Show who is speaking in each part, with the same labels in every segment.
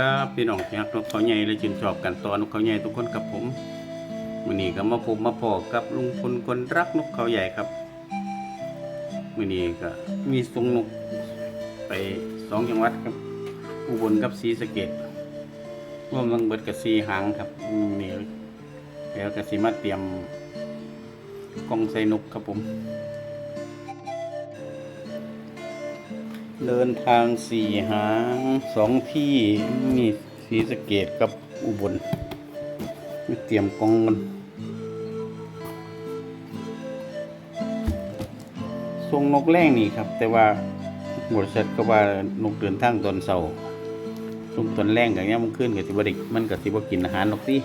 Speaker 1: ครับพี่น้องที่รักนกเขาใหญ่และชื่นชอบกันตอนนกเขาใหญ่ทุกคนกับผมมือนี้ก็มาพบมาพอกับลุงพลคนรักนกเขาใหญ่ครับมือนี้ก็มีส่งนกไปสองจังหวัดครับอุบลกับศรีสะเกษรวมทั้งเบิดกับสีหางครับมือนี้แล้วก็สิมาเตรียมกล่องใส่นกครับผม เดินทางสี่หางสองที่มีสีสะเกตกับอุบลเตรียมกองกันทรงนกแรงนี่ครับ แต่ว่าบริษัทก็ว่านกเดินทางตอนเสาร์ทรงตอนแรงกับเนี้ยมันขึ้นกับสิบดิกมันกับสิบกินอาหารนกสิ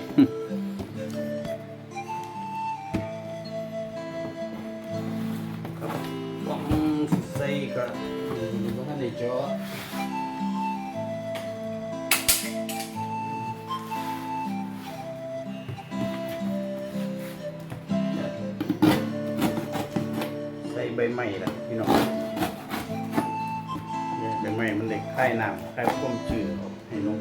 Speaker 1: ใส่ใบไม้ละพี่น้องใบไม้มันเด็กคลายน้ำคลายความชื้นให้นก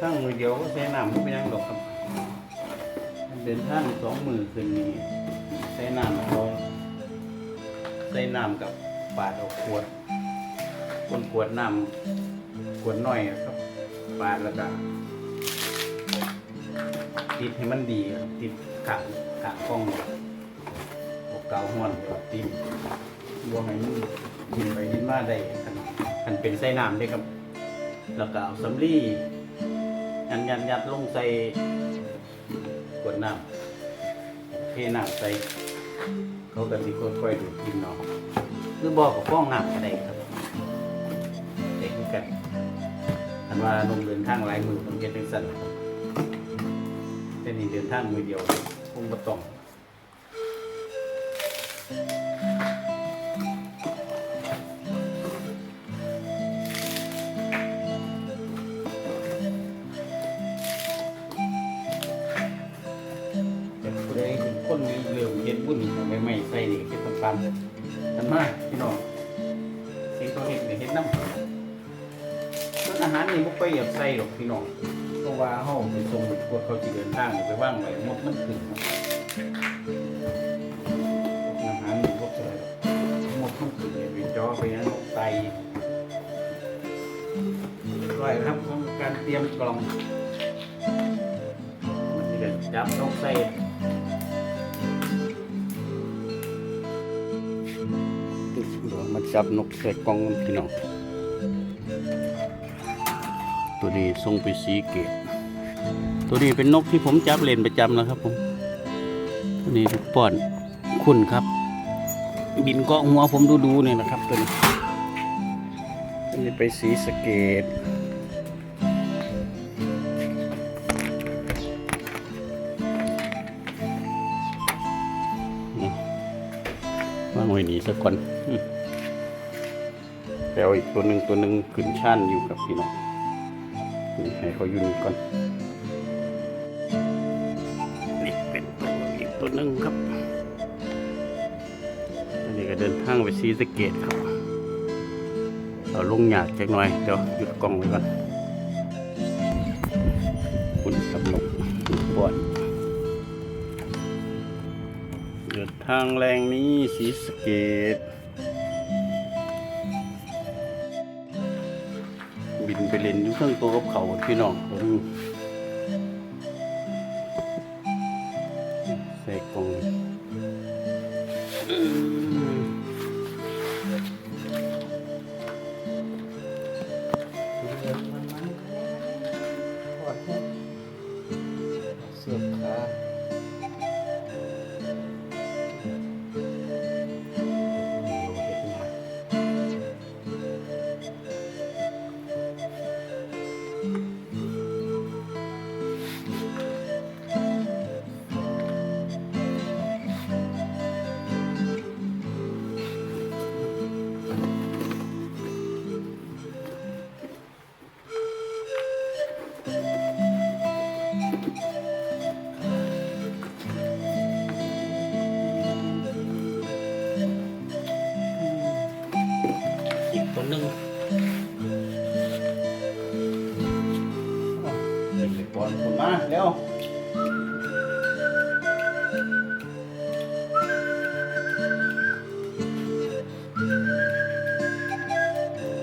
Speaker 1: ทั้งมือเดียวก็ใส่น้ำก็ไม่ยังหรอกครับเดินท่างสองมือขึ้นนี่ใส่น้ำเราใส่น้ำกับปาดเอาขวดคนขวดน้ำขวดน้อยครับ ปาดแล้วก็ติดให้มันดีติดขางขางกล้องโอกเกาห้อนติดบวให้มันยินไปยินมาได้คันคันเป็นไส้น้ำได้ครับ แล้วก็เอาสำลี ยันยันยัดลงใส่กดน้ำเทน้ำใส่เขาก็สิค่อยๆดูดกินเนาะหรือบอกกับฟ้องน้ำก็ได้ครับเด็กกันอันว่าลงเดินทางหลายมือต้องเก็บเป็นสั่นแต่นี่เดินทางมือเดียวคงบ่ต้องามกันมาพี่น้องเฮ็ดเขาเฮ็ดนี่เฮ็ดน้ำส่วนอาหารนี่บ่ค่อยอยากใส่หรอกพี่น้องเพราะว่าเฮาไปส่งพวกเขาสิเดินทางไปว่างไว้หมดมันขึ้นอาหารนี่บ่ใส่หรอกหมดมันขึ้นไปจ่อไปยังไตร้อยครับการเตรียมกล่องมันสิได้จับต้องใส่ จับนกใส่กล่องพี่น้อง ตัวนี้ทรงไปสีเกตตัวนี้เป็นนกที่ผมจับเล่นประจำนะครับผม ตัวนี้ลูกป้อนคุณครับ บินเกาะหัวผมดูๆเนี่ยนะครับตัวนี้ตัวนี้ไปสีสเกตวางไว้นี่สักก่อน อืมแปลอีกตัวหนึ่งตัวหนึ่งขึ้นช่านอยู่กับพี่น้องนี่ให้เขาอยู่นี่ก่อนนี่เป็นตัวอีกตัวหนึ่งครับอันนี้ก็เดินทางไปซีสเกตครับเราลงหยาดจักหน่อยเดี๋ยวหยุดกล้องไว้ก่อนคุณกับนกบอดเดินทางแรงนี้สีสเกต บินไปเล่นอยู่เครื่องตัวกับเขาพี่น้อง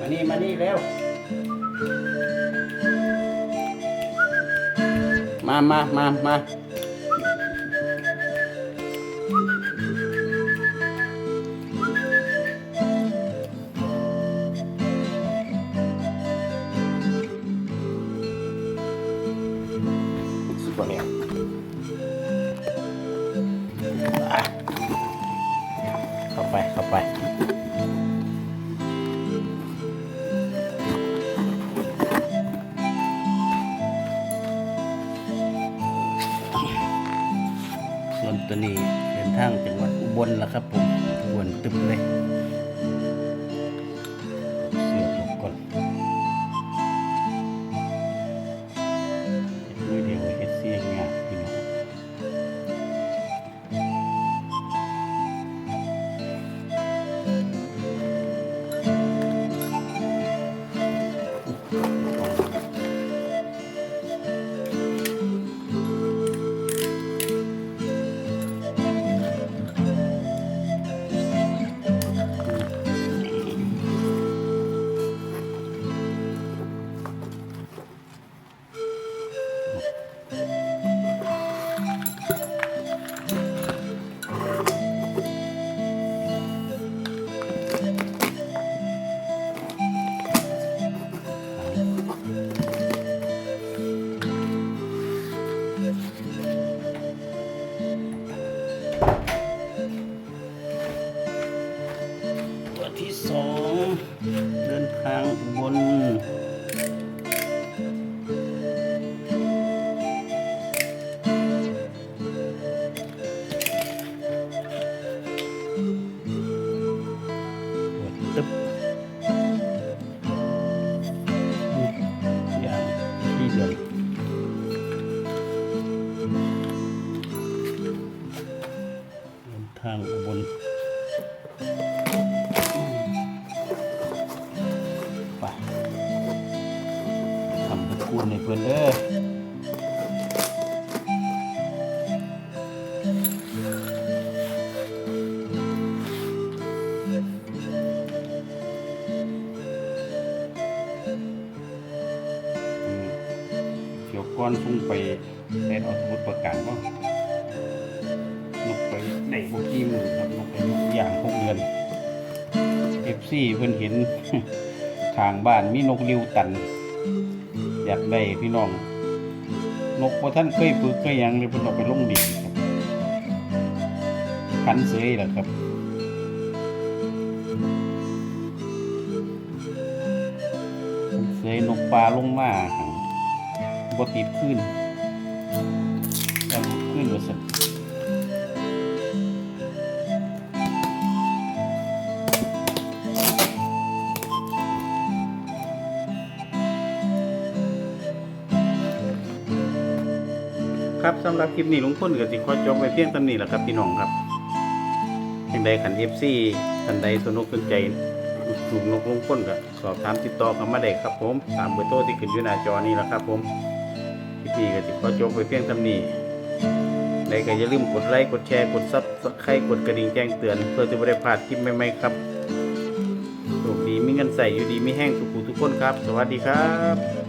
Speaker 1: มานี่มานี่เร็ว มามามามา ตัวนี้เดินทางจังหวัดอุบลแล้วครับผมอุบลตึบเลย ทางอุบลไปทำตะกูลในเพื่อนเด้ออืมเกี่ยวก้อนพุ่งไปแดนออกสมุดประกันว่านกไป ได้บกี้มือครับนกไปอย่างหกเดือนเอฟซีเพื่อนเห็นทางบ้านมีนกริวตัน อยากได้พี่น้อง นกพอท่านเคยฝึกเคยยังเลยเพิ่นเอาไปลงดินครับขันเสยแหละครับเสยนกปลาลงมาบ่ติดขึ้นแล้วขึ้นว่าซั่น ครับสำหรับคลิปนี้ลุงพ้นก็สิขอจบไว้เพียงเท่านี้แหละครับพี่น้องครับยังใดขัน FC ท่านใดสนุกสนใจถูกนกลงพ้นก็สอบถามติดต่อเข้ามาได้ครับผมตามเบอร์โทรที่ขึ้นอยู่หน้าจอนี้แหละครับ ผมคลิปนี้ก็สิขอจบไว้เพียงเท่านี้ใดก็อย่าลืมกดไลค์กดแชร์กดซับสไครต์กดกระดิ่งแจ้งเตือนเพื่อจะไม่ได้พลาดคลิปใหม่ๆครับโชคดีมีเงินใส่อยู่ดีมีแห้งทุกผู้ทุกคนครับ สวัสดีครับ